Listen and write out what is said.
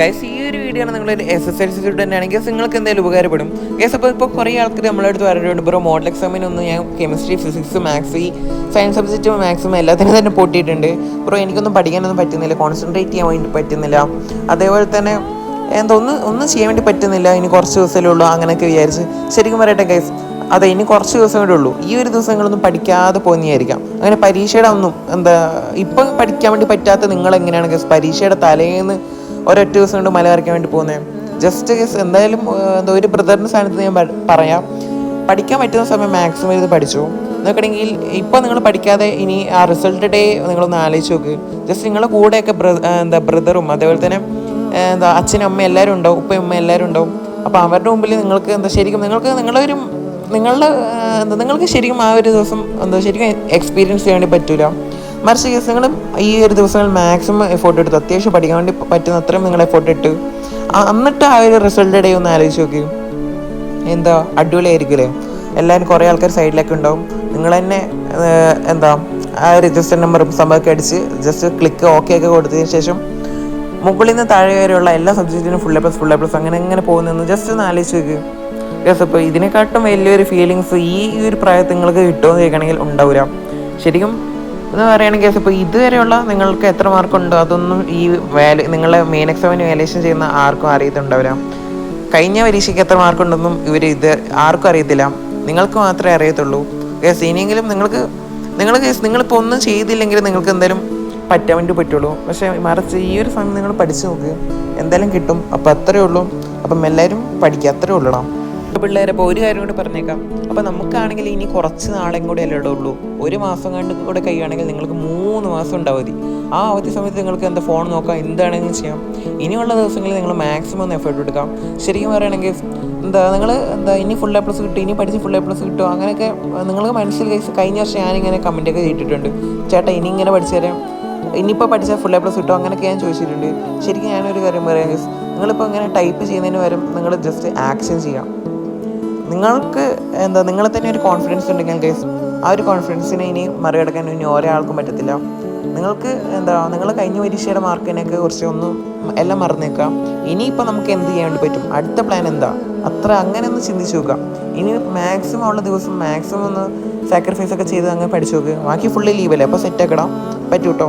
Guys ഈ ഒരു video ആണ് നിങ്ങൾ S S L C student ആണെങ്കിൽ നിങ്ങൾക്ക് എന്തെങ്കിലും ഉപകാരപ്പെടും. ഗൈസ് അപ്പോൾ ഇപ്പോൾ കുറേ ആൾക്കാർ നമ്മളെ അടുത്ത് പറഞ്ഞിട്ടുണ്ട് ബ്രോ മോഡൽ എക്സാമിനൊന്നും ഞാൻ കെമിസ്ട്രി ഫിസിക്സ് മാത്സ് ഈ സയൻസ് സബ്ജക്റ്റ് മാക്സിമം എല്ലാത്തിനും തന്നെ പൊട്ടിയിട്ടുണ്ട്. ബ്രോ എനിക്കൊന്നും പഠിക്കാനൊന്നും പറ്റുന്നില്ല. കോൺസെൻട്രേറ്റ് ചെയ്യാൻ വേണ്ടി പറ്റുന്നില്ല. അതേപോലെ തന്നെ എന്താ ഒന്ന് ഒന്നും ചെയ്യാൻ വേണ്ടി പറ്റുന്നില്ല. ഇനി കുറച്ച് ദിവസമല്ലേ ഉള്ളൂ അങ്ങനെയൊക്കെ വിചാരിച്ച്. ശരിക്കും പറയട്ടെ ഗൈസ് അതെ ഇനി കുറച്ച് ദിവസം കൂടെ ഉള്ളൂ. ഈ ഒരു ദിവസങ്ങളൊന്നും പഠിക്കാതെ പോകുന്നതായിരിക്കാം അങ്ങനെ പരീക്ഷയുടെ ഒന്നും എന്താ ഇപ്പം പഠിക്കാൻ വേണ്ടി പറ്റാത്ത നിങ്ങൾ എങ്ങനെയാണ് ഗസ് പരീക്ഷയുടെ തലേന്ന് ഒരൊറ്റ ദിവസം കൊണ്ട് മല വരയ്ക്കാൻ വേണ്ടി പോകുന്നത് ജസ്റ്റ് ഗസ് എന്തായാലും എന്തോ ഒരു ബ്രദറിന്റെ സ്ഥാനത്ത് ഞാൻ പറയാം. പഠിക്കാൻ പറ്റുന്ന സമയം മാക്സിമം ഇത് പഠിച്ചു. നോക്കണമെങ്കിൽ ഇപ്പോൾ നിങ്ങൾ പഠിക്കാതെ ഇനി ആ റിസൾട്ട് ഡേ നിങ്ങളൊന്ന് ആലോചിച്ച് നോക്ക്. ജസ്റ്റ് നിങ്ങളുടെ കൂടെയൊക്കെ എന്താ ബ്രദറും അതേപോലെ തന്നെ എന്താ അച്ഛനും അമ്മയും എല്ലാവരും ഉണ്ടാവും ഉപ്പയും അമ്മയും എല്ലാവരും ഉണ്ടാവും. അപ്പോൾ അവരുടെ മുമ്പിൽ നിങ്ങൾക്ക് എന്താ ശരിക്കും നിങ്ങൾക്ക് നിങ്ങളുടെ ഒരു നിങ്ങളുടെ എന്താ നിങ്ങൾക്ക് ശരിക്കും ആ ഒരു ദിവസം എന്താ ശരിക്കും എക്സ്പീരിയൻസ് ചെയ്യാൻ വേണ്ടി പറ്റൂല. മറിച്ച് കേസ് നിങ്ങൾ ഈ ഒരു ദിവസങ്ങൾ മാക്സിമം എഫോർട്ട് എടുത്ത്. അത്യാവശ്യം പഠിക്കാൻ വേണ്ടി പറ്റുന്ന അത്രയും നിങ്ങൾ എഫോർട്ട് ഇട്ട്. എന്നിട്ട് ആ ഒരു റിസൾട്ട് ഡേ ഒന്ന് ആലോചിച്ച് നോക്കി. എന്താ? അടിപൊളിയായിരിക്കില്ലേ? എല്ലാവരും കുറേ ആൾക്കാർ സൈഡിലൊക്കെ ഉണ്ടാവും. നിങ്ങൾ തന്നെ എന്താ? ആ രജിസ്റ്റർ നമ്പറും സംഭവമൊക്കെ അടിച്ച് ജസ്റ്റ് ക്ലിക്ക് ഓക്കെ ഒക്കെ കൊടുത്തതിന് ശേഷം മുകളിൽ നിന്ന് താഴെ വരെയുള്ള എല്ലാ സബ്ജക്റ്റിനും full A plus full A plus അങ്ങനെ എങ്ങനെ പോകുന്നതെന്ന് ജസ്റ്റ് ഒന്ന് ആലോചിച്ച് നോക്ക്. ജസ് അപ്പോൾ ഇതിനെക്കാട്ടും വലിയൊരു ഫീലിങ്സ് ഈ ഒരു പ്രായത്തിൽ നിങ്ങൾക്ക് കിട്ടുമെന്ന് ചോദിക്കണമെങ്കിൽ ഉണ്ടാവില്ല. ശരിക്കും എന്ന് പറയുകയാണെങ്കിൽ ഇപ്പോൾ ഇതുവരെയുള്ള നിങ്ങൾക്ക് എത്ര മാർക്കുണ്ടോ അതൊന്നും ഈ വാൽ നിങ്ങളെ മെയിൻ എക്സാമിന് വാലേഷൻ ചെയ്യുന്ന ആർക്കും അറിയത്തുണ്ടാവില്ല. കഴിഞ്ഞ പരീക്ഷയ്ക്ക് എത്ര മാർക്കുണ്ടെന്നും ഇവർ ഇത് ആർക്കും അറിയത്തില്ല. നിങ്ങൾക്ക് മാത്രമേ അറിയത്തുള്ളൂ. ഗസ് ഇനിയെങ്കിലും നിങ്ങൾക്ക് നിങ്ങൾ കേസ് നിങ്ങളിപ്പോൾ ഒന്നും ചെയ്തില്ലെങ്കിൽ നിങ്ങൾക്ക് എന്തായാലും പറ്റാൻ വേണ്ടി പറ്റുള്ളൂ. പക്ഷേ മറിച്ച് ഈ ഒരു സമയം നിങ്ങൾ പഠിച്ചു നോക്ക്. എന്തായാലും കിട്ടും. അപ്പോൾ അത്രയേ ഉള്ളൂ. അപ്പം എല്ലാവരും പഠിക്കുക അത്രയേ ഉള്ളൂടാ. പിള്ളേരെ അപ്പോൾ ഒരു കാര്യം കൂടി പറഞ്ഞേക്കാം. അപ്പോൾ നമുക്കാണെങ്കിൽ ഇനി കുറച്ച് നാളെയും കൂടെ അല്ലേ ഉള്ളൂ. ഒരു മാസം കണ്ട് കൂടെ കഴിയുകയാണെങ്കിൽ നിങ്ങൾക്ക് മൂന്ന് മാസം ഉണ്ടാവും അവധി ആ അവധി സമയത്ത് നിങ്ങൾക്ക് എന്താ ഫോൺ നോക്കാം എന്താണെങ്കിലും ചെയ്യാം. ഇനിയുള്ള ദിവസങ്ങളിൽ നിങ്ങൾ മാക്സിമം എഫേർട്ട് എടുക്കാം. ശരിക്കും പറയുകയാണെങ്കിൽ എന്താ നിങ്ങൾ എന്താ ഇനി ഫുൾ എ പ്ലസ് കിട്ടും ഇനി പഠിച്ച് ഫുൾ എ പ്ലസ് കിട്ടും അങ്ങനെയൊക്കെ നിങ്ങൾക്ക് മനസ്സിൽ കഴിഞ്ഞ വർഷം ഞാനിങ്ങനെ കമന്റൊക്കെ ചെയ്തിട്ടുണ്ട്. ചേട്ടാ ഇനി ഇങ്ങനെ പഠിച്ചു തരാം. ഇനിയിപ്പോൾ പഠിച്ചാൽ ഫുൾ എ പ്ലസ് കിട്ടും അങ്ങനെയൊക്കെ ഞാൻ ചോദിച്ചിട്ടുണ്ട്. ശരിക്കും ഞാനൊരു കാര്യം പറയാം. നിങ്ങളിപ്പോൾ ഇങ്ങനെ ടൈപ്പ് ചെയ്യുന്നതിന് പകരം നിങ്ങൾ ജസ്റ്റ് ആക്ഷൻ ചെയ്യാം. നിങ്ങൾക്ക് എന്താ നിങ്ങളെ തന്നെ ഒരു കോൺഫിഡൻസ് ഉണ്ടെങ്കിൽ ഗൈസ് ആ ഒരു കോൺഫിഡൻസിനെ ഇനി മറികടക്കാൻ ഇനി ഒരാൾക്കും പറ്റത്തില്ല. നിങ്ങൾക്ക് എന്താ നിങ്ങൾ കഴിഞ്ഞ പരീക്ഷയുടെ മാർക്കിനെയൊക്കെ കുറിച്ച് ഒന്നും എല്ലാം മറന്നേക്കാം ഇനിയിപ്പോൾ നമുക്ക് എന്ത് ചെയ്യാൻ വേണ്ടി പറ്റും? അടുത്ത പ്ലാൻ എന്താ? അത്ര അങ്ങനെ ഒന്ന് ചിന്തിച്ച് നോക്കാം ഇനി മാക്സിമം ഉള്ള ദിവസം മാക്സിമം ഒന്ന് സാക്രിഫൈസ് ഒക്കെ ചെയ്ത് അങ്ങ് പഠിച്ചു നോക്കുക ബാക്കി ഫുള്ളി ലീവല്ലേ അപ്പോൾ സെറ്റ് ആക്കടാം. പറ്റൂ കേട്ടോ